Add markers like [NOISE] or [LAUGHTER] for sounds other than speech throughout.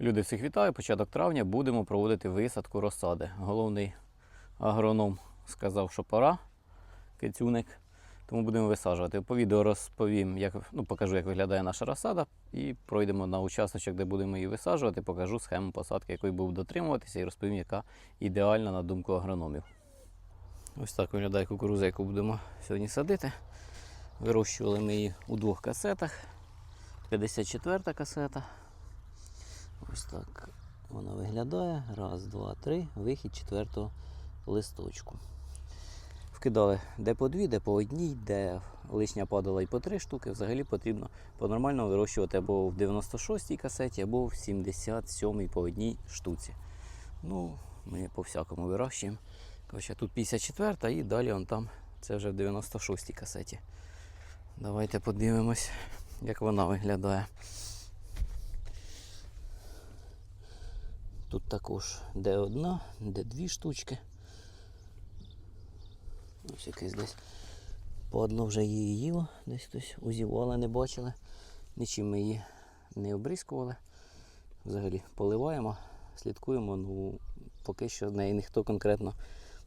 Люди всіх вітаю. Початок травня будемо проводити висадку розсади. Головний агроном сказав, що пора, кицюник, тому будемо висаджувати. По відео розповім, як, ну, покажу, як виглядає наша розсада, і пройдемо на участочок, де будемо її висаджувати. Покажу схему посадки, якої буду дотримуватися, і розповім, яка ідеальна на думку агрономів. Ось так виглядає кукуруза, яку будемо сьогодні садити. Вирощували ми її у двох касетах. 54 касета. Ось так вона виглядає. Раз, два, три. Вихід четвертого листочку. Вкидали де по дві, де по одній, де лишня падала і по три штуки. Взагалі потрібно по-нормальному вирощувати або в 96-й касеті, або в 77-й по одній штуці. Ну, ми по всякому вирощуємо. Коротше, тут 54 і далі он там це вже в 96-й касеті. Давайте подивимось, як вона виглядає. Тут також де одна, де дві штучки. Ось якесь десь по одну вже її їло, десь хтось узівали, не бачили. Нічим ми її не обрізкували. Взагалі поливаємо, слідкуємо, ну поки що нею ніхто конкретно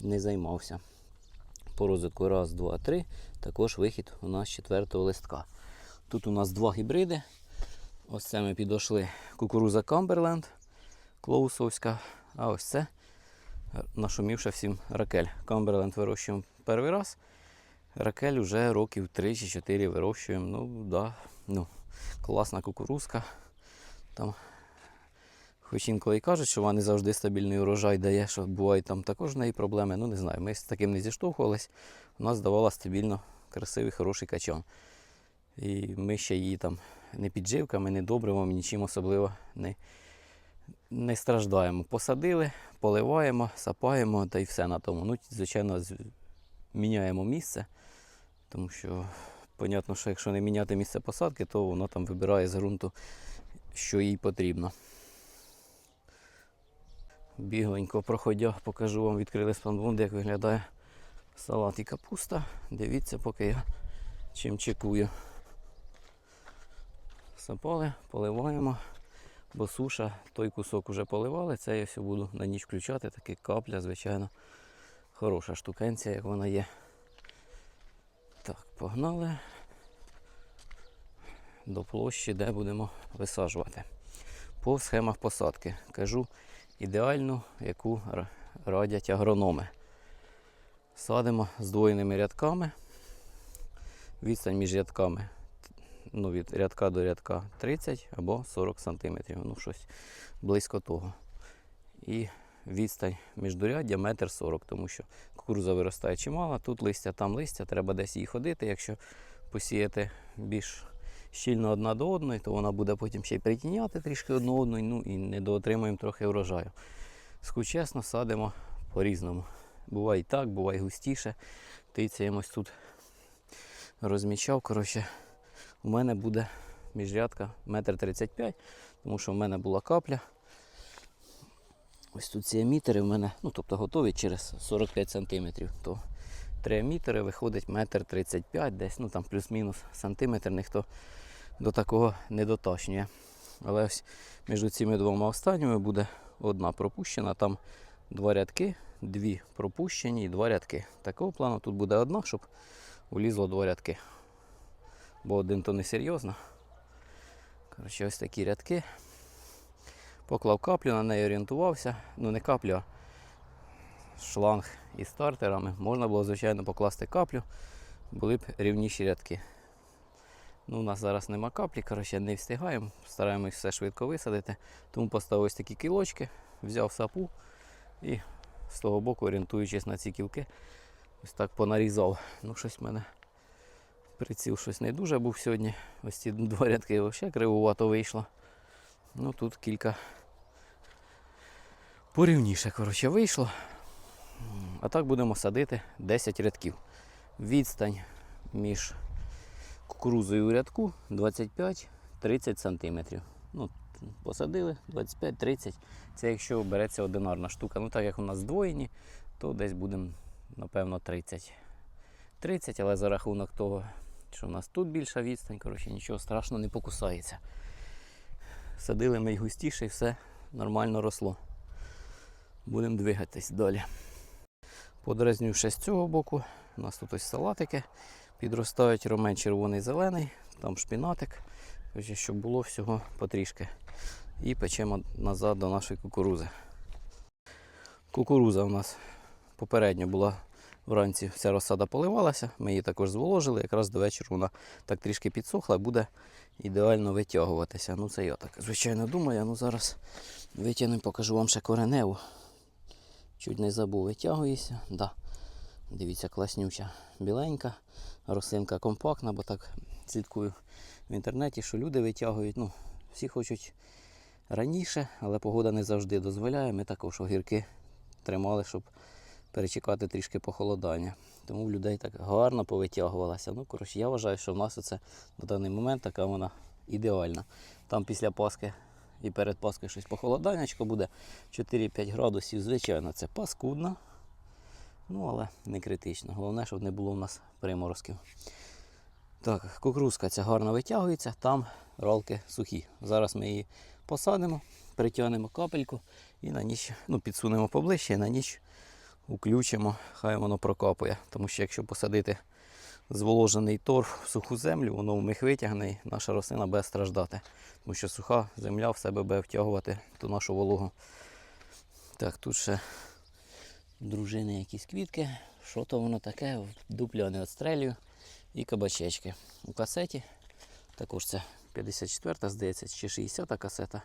не займався. По розвитку раз, два, три. Також вихід у нас четвертого листка. Тут у нас два гібриди. Ось це ми підійшли кукуруза Камберленд. Клоусовська. А ось це нашумівша всім ракель. Камберленд вирощуємо перший раз. Ракель вже років 3 чи 4 вирощуємо. Ну, да, ну, класна кукурузка. Там, хоч інколи і кажуть, що вона не завжди стабільний урожай дає, що бувають там також в неї проблеми. Ну не знаю, ми з таким не зіштовхувались. У нас стабільно красивий, хороший качан. І ми ще її там не підживками, не добривами, нічим особливо не, не страждаємо. Посадили, поливаємо, сапаємо та й все на тому. Ну, звичайно, міняємо місце, тому що, понятно, що якщо не міняти місце посадки, то воно там вибирає з ґрунту, що їй потрібно. Бігленько проходя, покажу вам, відкрили спанбунд, як виглядає салат і капуста. Дивіться, поки я чим чекую. Сапали, поливаємо бо суша, той кусок вже поливали, це я все буду на ніч включати, таки капля, звичайно, хороша штукенція, як вона є. Так, погнали до площі, де будемо висаджувати. По схемах посадки кажу ідеальну, яку радять агрономи. Садимо здвоєними рядками. Відстань між рядками ну, від рядка до рядка 30 або 40 см, ну щось близько того. І відстань міждуряддя метр 40, тому що кукуруза виростає чимало, тут листя, там листя, треба десь її ходити. Якщо посіяти більш щільно одна до одної, то вона буде потім ще й притіняти трішки одну одну, ну і недоотримуємо трохи врожаю. Скажу чесно, садимо по-різному. Буває і так, буває густіше. Тицяємось тут розмічав. Коротше, у мене буде міжрядка метр 35, тому що в мене була капля. Ось тут ці емітери в мене, ну тобто готові через 45 см. То три емітери виходить метр 35, десь, ну там плюс-мінус сантиметр, ніхто до такого не доточнює. Але ось між цими двома останніми буде одна пропущена, там два рядки, дві пропущені і два рядки. Такого плану тут буде одна, щоб влізло два рядки бо один то не серйозно. Коротше, ось такі рядки. Поклав каплю, на неї орієнтувався. Ну не каплю, а шланг із стартерами. Можна було, звичайно, покласти каплю, були б рівніші рядки. Ну, У нас зараз нема каплі, коротше, не встигаємо, стараємось все швидко висадити. Тому поставив ось такі кілочки, взяв сапу і з того боку, орієнтуючись на ці кілки, ось так понарізав. Ну, щось в мене Приціл щось не дуже був сьогодні. Ось ці два рядки взагалі кривувато вийшло. Ну тут кілька порівніше коротше, вийшло. А так будемо садити 10 рядків. Відстань між кукурузою у рядку 25-30 см. Ну, посадили 25-30. Це якщо береться одинарна штука. Ну так як у нас здвоєні, то десь будемо, напевно, 30. 30, але за рахунок того, що в нас тут більша відстань, коротше, нічого страшного не покусається. садили ми й густіше, і все нормально росло. Будемо двигатись далі. Подразню ще з цього боку. У нас тут ось салатики. Підростають ромень червоний зелений, там шпінатик. Щоб було всього потрішки. І печемо назад до нашої кукурузи. Кукуруза у нас попередньо була вранці, вся розсада поливалася. Ми її також зволожили. Якраз до вечора вона так трішки підсохла, буде ідеально витягуватися. Ну це я так, звичайно, думаю. Ну зараз витягнемо, покажу вам ще кореневу. Чуть не забув, витягується. Да. Дивіться, класнюча, біленька, рослинка компактна, бо так слідкую в інтернеті, що люди витягують. Ну, всі хочуть раніше, але погода не завжди дозволяє. Ми також огірки тримали, щоб перечекати трішки похолодання. Тому в людей так гарно повитягувалася. Ну, коротше, я вважаю, що в нас оце на даний момент така вона ідеальна. Там після Пасхи і перед Пасхою щось похолоданнячко буде 4-5 градусів. Звичайно, це паскудно. Ну, але не критично. Головне, щоб не було в нас приморозків. Так, кукурузка ця гарно витягується, там ролки сухі. Зараз ми її посадимо, притягнемо капельку і на ніч ну, підсунемо поближче і на ніч уключимо, хай воно прокапує. Тому що якщо посадити зволожений торф в суху землю, воно вмиг витягне і наша рослина буде страждати. Тому що суха земля в себе буде втягувати ту нашу вологу. Так, тут ще дружини якісь квітки. Що то воно таке? Дупля не відстрелюю. І кабачечки. У касеті. Також це 54-та, здається, чи 60-та касета.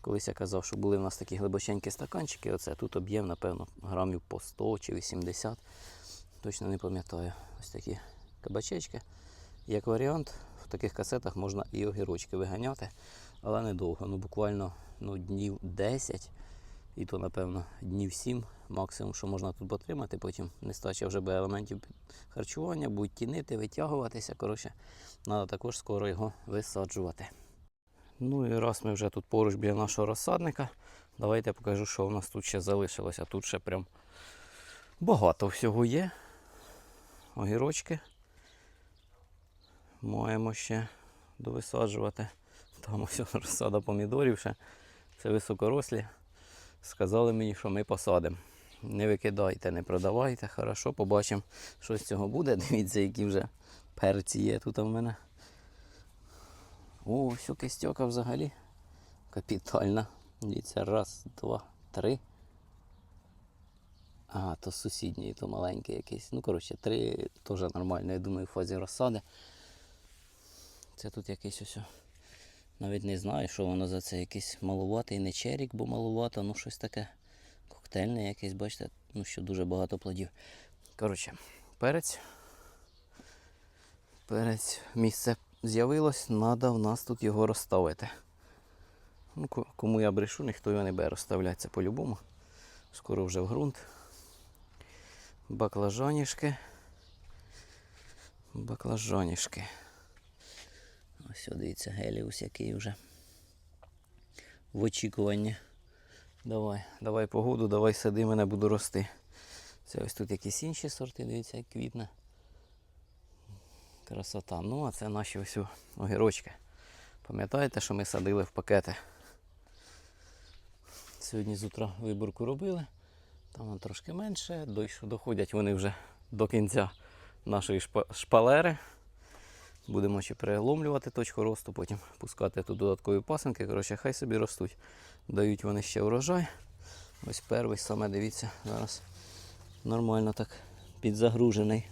Колись я казав, що були в нас такі глибоченькі стаканчики. Оце тут об'єм, напевно, грамів по 100 чи 80. Точно не пам'ятаю. Ось такі кабачечки. Як варіант, в таких касетах можна і огірочки виганяти, але недовго. Ну, буквально ну, днів 10 і то, напевно, днів 7 максимум, що можна тут потримати, потім нестача вже буде елементів харчування, будуть тінити, витягуватися. Коротше, треба також скоро його висаджувати. Ну і раз ми вже тут поруч біля нашого розсадника, давайте я покажу, що у нас тут ще залишилося. Тут ще прям багато всього є. Огірочки. Маємо ще довисаджувати. Там ось [LAUGHS] розсада помідорів ще. Це високорослі. Сказали мені, що ми посадимо. Не викидайте, не продавайте. Хорошо, побачимо, що з цього буде. [LAUGHS] Дивіться, які вже перці є тут у мене. О, все кистьока взагалі. Капітальна. Дивіться, раз, два, три. А, то сусідній, то маленький якийсь. Ну, коротше, три теж нормально, я думаю, в фазі розсади. Це тут якийсь ось. Навіть не знаю, що воно за це якийсь малуватий, не черік, бо малувато, ну щось таке коктейльне якесь, бачите, ну що дуже багато плодів. Коротше, перець. Перець місце з'явилось, треба в нас тут його розставити. Ну, кому я брешу, ніхто його не буде розставляти, це по-любому. Скоро вже в ґрунт. Баклажанішки. Баклажанішки. Ось дивіться, геліус який вже в очікуванні. Давай, давай погоду, давай сади, мене буду рости. Це ось тут якісь інші сорти, дивіться, як квітне. Красота. Ну, а це наші ось огірочки. Пам'ятаєте, що ми садили в пакети? Сьогодні з утра виборку робили. Там трошки менше, доходять вони вже до кінця нашої шпалери. Будемо ще переломлювати точку росту, потім пускати тут додаткові пасинки. Коротше, хай собі ростуть. Дають вони ще урожай. Ось перший саме дивіться, зараз нормально так підзагружений.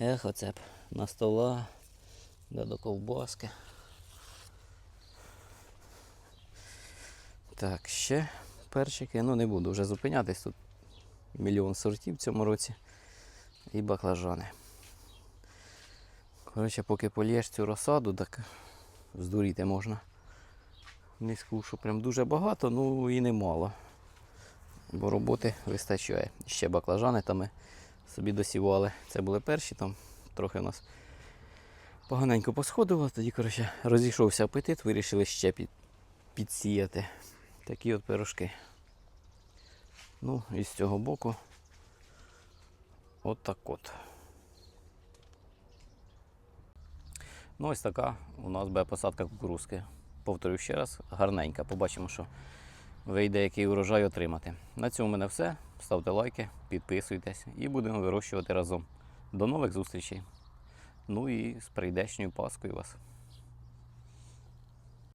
Ех, оце б на стола, да до ковбаски. Так, ще перчики. Ну не буду вже зупинятись. Тут мільйон сортів в цьому році. І баклажани. Коротше, поки полєш цю розсаду, так здуріти можна. Не скушу прям дуже багато, ну і немало. Бо роботи вистачає. Ще баклажани там ми собі досівали. Це були перші, там трохи у нас поганенько посходило, тоді коротше, розійшовся апетит, вирішили ще під, підсіяти. Такі от пирожки. Ну, і з цього боку от так от. Ну, ось така у нас буде посадка кукурузки. повторю ще раз, гарненька. Побачимо, що вийде який урожай отримати. На цьому в мене все. Ставте лайки, підписуйтесь і будемо вирощувати разом. До нових зустрічей. Ну і з прийдешньою Паскою вас.